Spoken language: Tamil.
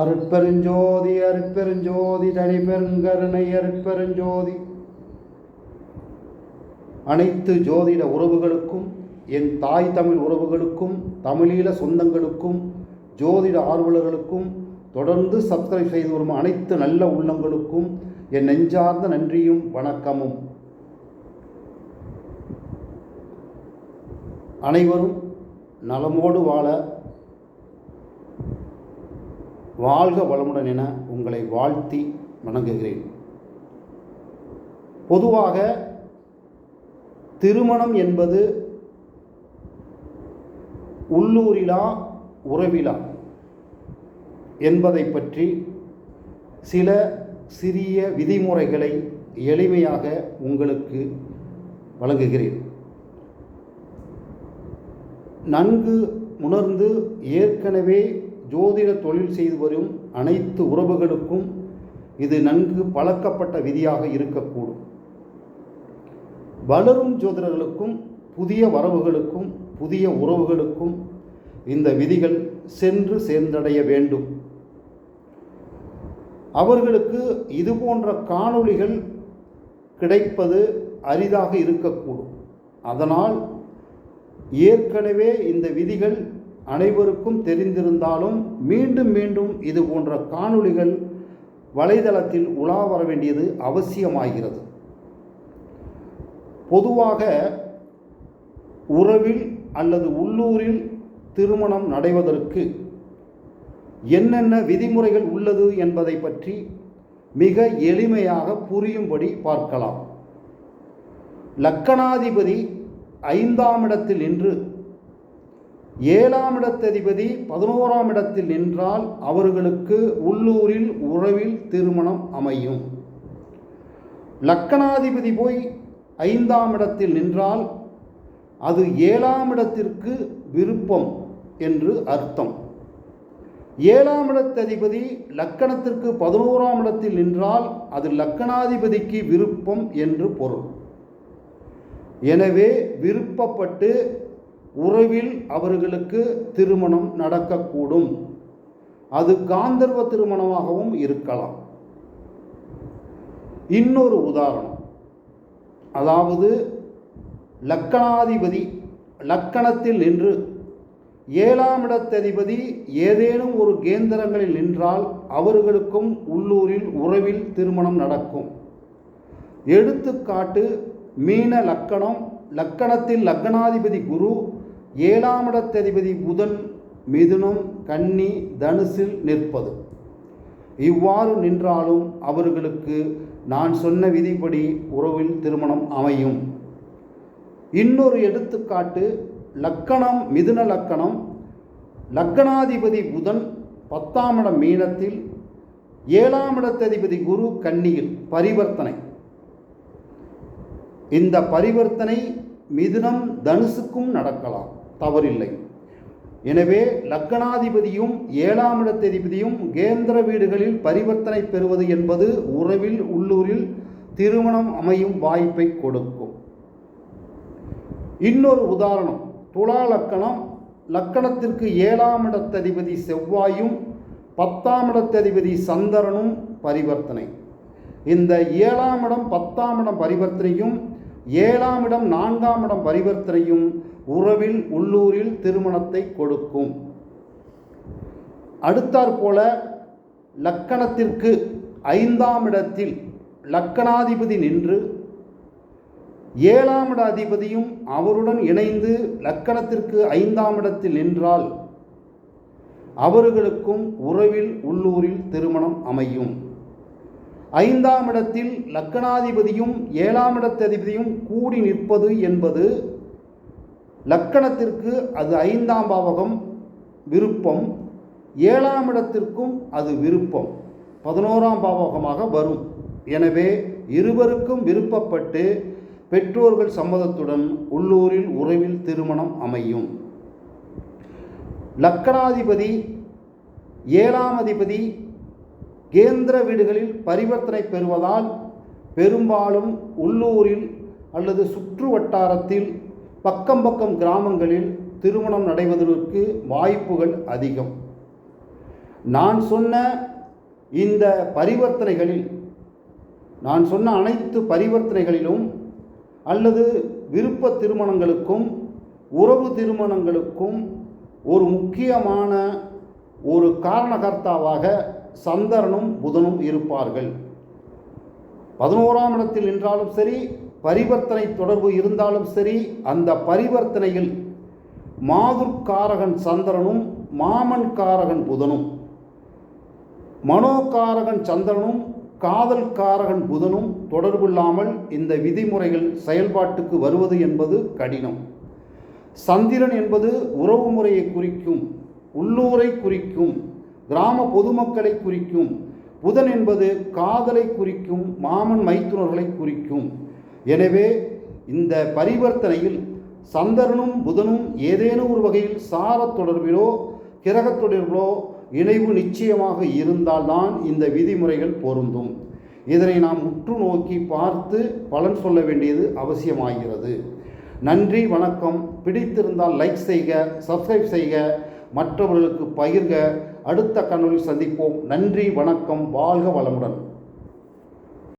அருட்பெருஞ்சோதி அருட்பெருஞ்சோதி தனிப்பெருங்கருணை அருட்பெருஞ்சோதி. அனைத்து ஜோதிட உறவுகளுக்கும் என் தாய் தமிழ் உறவுகளுக்கும் தமிழீழ சொந்தங்களுக்கும் ஜோதிட ஆர்வலர்களுக்கும் தொடர்ந்து சப்ஸ்கிரைப் செய்து வரும் அனைத்து நல்ல உள்ளங்களுக்கும் என் நெஞ்சார்ந்த நன்றியும் வணக்கமும். அனைவரும் நலமோடு வாழ வாழ்க வளமுடன் என உங்களை வாழ்த்தி வணங்குகிறேன். பொதுவாக திருமணம் என்பது உள்ளூரிலா உறவிலா என்பதை பற்றி சில சிறிய விதிமுறைகளை எளிமையாக உங்களுக்கு வழங்குகிறேன். நன்கு உணர்ந்து ஏற்கனவே ஜோதிட தொழில் செய்து வரும் அனைத்து உறவுகளுக்கும் இது நன்கு பழக்கப்பட்ட விதியாக இருக்கக்கூடும். வளரும் ஜோதிடர்களுக்கும் புதிய வரவுகளுக்கும் புதிய உறவுகளுக்கும் இந்த விதிகள் சென்று சேர்ந்தடைய வேண்டும். அவர்களுக்கு இது போன்ற காணொளிகள் கிடைப்பது அரிதாக இருக்கக்கூடும். அதனால் ஏற்கனவே இந்த விதிகள் அனைவருக்கும் தெரிந்திருந்தாலும் மீண்டும் மீண்டும் இது போன்ற காணொளிகள் வலைதளத்தில் உலா வர வேண்டியது அவசியமாகிறது. பொதுவாக உறவில் அல்லது உள்ளூரில் திருமணம் நடைவதற்கு என்னென்ன விதிமுறைகள் உள்ளது என்பதை பற்றி மிக எளிமையாக புரியும்படி பார்க்கலாம். லக்கணாதிபதி ஐந்தாம் இடத்தில் நின்று ஏழாம் இடத்ததிபதி பதினோராம் இடத்தில் நின்றால் அவர்களுக்கு உள்ளூரில் உறவில் திருமணம் அமையும். லக்கணாதிபதி போய் ஐந்தாம் இடத்தில் நின்றால் அது ஏழாம் இடத்திற்கு விருப்பம் என்று அர்த்தம். ஏழாம் இடத்ததிபதி லக்கணத்திற்கு பதினோராம் இடத்தில் நின்றால் அது லக்கணாதிபதிக்கு விருப்பம் என்று பொருள். எனவே விருப்பப்பட்டு உறவில் அவர்களுக்கு திருமணம் நடக்கக்கூடும். அது காந்தர்வ திருமணமாகவும் இருக்கலாம். இன்னொரு உதாரணம். அதாவது லக்கணாதிபதி லக்கணத்தில் நின்று ஏழாம் இடத்ததிபதி ஏதேனும் ஒரு கேந்திரங்களில் நின்றால் அவர்களுக்கும் உள்ளூரில் உறவில் திருமணம் நடக்கும். எடுத்துக்காட்டு மீன லக்கணம் லக்கணத்தில் லக்கணாதிபதி குரு ஏழாம் இடத்ததிபதி புதன் மிதுனம் கன்னி தனுசில் நிற்பது. இவ்வாறு நின்றாலும் அவர்களுக்கு நான் சொன்ன விதிப்படி உறவில் திருமணம் அமையும். இன்னொரு எடுத்துக்காட்டு லக்கணம் மிதுன லக்கணம். லக்கணாதிபதி புதன் பத்தாம் இடம் மீனத்தில் ஏழாம் இடத்ததிபதி குரு கன்னியில் பரிவர்த்தனை. இந்த பரிவர்த்தனை மிதுனம் தனுசுக்கும் நடக்கலாம். தவறில்லை. எனவே லக்கணாதிபதியும் ஏழாம் இடத்ததிபதியும் கேந்திர வீடுகளில் பரிவர்த்தனை பெறுவது என்பது உறவில் உள்ளூரில் திருமணம் அமையும் வாய்ப்பை கொடுக்கும். இன்னொரு உதாரணம் துலா லக்கணம் லக்கணத்திற்கு ஏழாம் இடத்ததிபதி செவ்வாயும் பத்தாம் இடத்ததிபதி சந்திரனும் பரிவர்த்தனை. இந்த ஏழாம் இடம் பத்தாம் இடம் பரிவர்த்தனையும் ஏழாம் இடம் நான்காம் இடம் பரிவர்த்தனையும் உறவில் உள்ளூரில் திருமணத்தை கொடுக்கும். அடுத்தாற்போல லக்கணத்திற்கு ஐந்தாம் இடத்தில் லக்கணாதிபதி நின்று ஏழாம் இட அதிபதியும் அவருடன் இணைந்து லக்கணத்திற்கு ஐந்தாம் இடத்தில் நின்றால் அவர்களுக்கும் உறவில் உள்ளூரில் திருமணம் அமையும். ஐந்தாம் இடத்தில் லக்கணாதிபதியும் ஏழாம் இடத்ததிபதியும் கூடி நிற்பது என்பது லக்கணத்திற்கு அது ஐந்தாம் பாவகம் விருப்பம் ஏழாம் இடத்திற்கும் அது விருப்பம். பதினோராம் பாவகமாக வரும். எனவே இருவருக்கும் விருப்பப்பட்டு பெற்றோர்கள் சம்மதத்துடன் உள்ளூரில் உறவில் திருமணம் அமையும். லக்கணாதிபதி ஏழாம் அதிபதி கேந்திர வீடுகளில் பரிவர்த்தனை பெறுவதால் பெரும்பாலும் உள்ளூரில் அல்லது சுற்று வட்டாரத்தில் பக்கம் பக்கம் கிராமங்களில் திருமணம் நடைவதற்கு வாய்ப்புகள் அதிகம். நான் சொன்ன இந்த பரிவர்த்தனைகளில் நான் சொன்ன அனைத்து பரிவர்த்தனைகளிலும் அல்லது விருப்ப திருமணங்களுக்கும் உறவு திருமணங்களுக்கும் ஒரு முக்கியமான ஒரு காரணகர்த்தாவாக சந்தரனும் புதனும் இருப்பார்கள். பதினோராம் இடத்தில் நின்றாலும் சரி பரிவர்த்தனை தொடர்பு இருந்தாலும் சரி அந்த பரிவர்த்தனையில் மாதுர்காரகன் சந்திரனும் மாமன் காரகன் புதனும் மனோகாரகன் சந்திரனும் காதல் காரகன் புதனும் தொடர்பில்லாமல் இந்த விதிமுறைகள் செயல்பாட்டுக்கு வருவது என்பது கடினம். சந்திரன் என்பது உறவு முறையை குறிக்கும் உள்ளூரை குறிக்கும் கிராம பொதுமக்களை குறிக்கும் புதன் என்பது காதலை குறிக்கும் மாமன் மைத்துனர்களை குறிக்கும். எனவே இந்த பரிவர்த்தனையில் சந்திரனும் புதனும் ஏதேனும் ஒரு வகையில் சாரத் தொடர்பிலோ கிரகத் தொடர்பிலோ இணைவு நிச்சயமாக இருந்தால்தான் இந்த விதிமுறைகள் பொருந்தும். இதனை நாம் உற்று நோக்கி பார்த்து பலன் சொல்ல வேண்டியது அவசியமாகிறது. நன்றி வணக்கம். பிடித்திருந்தால் லைக் செய்க சப்ஸ்கிரைப் செய்க. மற்றவர்களுக்கு பகிர்க. அடுத்த கண்ணில் சந்திப்போம். நன்றி வணக்கம். வாழ்க வளமுடன்.